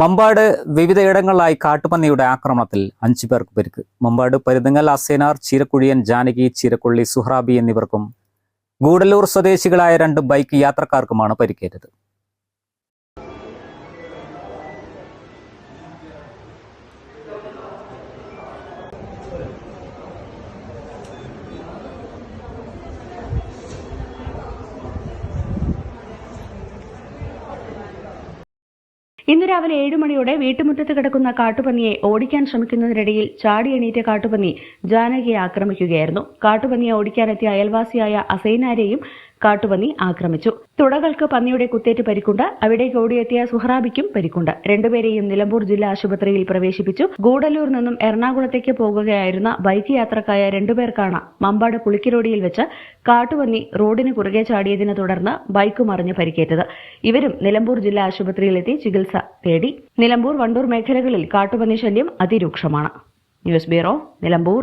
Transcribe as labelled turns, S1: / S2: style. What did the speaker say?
S1: മമ്പാട് വിവിധയിടങ്ങളിലായി കാട്ടുപന്നിയുടെ ആക്രമണത്തിൽ അഞ്ചു പേർക്ക് പരിക്ക്. മമ്പാട് പരുതങ്ങൽ അസേനാർ ചീരക്കുഴിയൻ ജാനകി ചീരക്കുള്ളി സുഹ്രാബി എന്നിവർക്കും ഗൂഡല്ലൂർ സ്വദേശികളായ രണ്ട് ബൈക്ക് യാത്രക്കാർക്കുമാണ് പരിക്കേറ്റത്.
S2: ഇന്ന് രാവിലെ ഏഴു മണിയോടെ വീട്ടുമുറ്റത്ത് കിടക്കുന്ന കാട്ടുപന്നിയെ ഓടിക്കാൻ ശ്രമിക്കുന്നതിനിടയിൽ ചാടി എണീറ്റ കാട്ടുപന്നി ജാനകിയെ ആക്രമിക്കുകയായിരുന്നു. കാട്ടുപന്നിയെ ഓടിക്കാനെത്തിയ അയൽവാസിയായ അസൈനാരെയും കാട്ടുപന്നി ആക്രമിച്ചു. തുടകൾക്ക് പന്നിയുടെ കുത്തേറ്റ് പരിക്കുണ്ട്. അവിടേക്ക് ഓടിയെത്തിയ സുഹ്റാബിക്കും പരിക്കുണ്ട്. രണ്ടുപേരെയും നിലമ്പൂർ ജില്ലാ ആശുപത്രിയിൽ പ്രവേശിപ്പിച്ചു. ഗൂഡല്ലൂർ നിന്നും എറണാകുളത്തേക്ക് പോകുകയായിരുന്ന ബൈക്ക് യാത്രക്കായ രണ്ടുപേർക്കാണ് മമ്പാട് പുളിക്കിരോടിയിൽ വെച്ച് കാട്ടുപന്നി റോഡിന് കുറുകെ ചാടിയതിനെ തുടർന്ന് ബൈക്ക് മറിഞ്ഞ് പരിക്കേറ്റത്. ഇവരും നിലമ്പൂർ ജില്ലാ ആശുപത്രിയിലെത്തി ചികിത്സ തേടി. നിലമ്പൂർ വണ്ടൂർ മേഖലകളിൽ കാട്ടുപന്നി ശല്യം അതിരൂക്ഷമാണ്. News bureau Nilambur.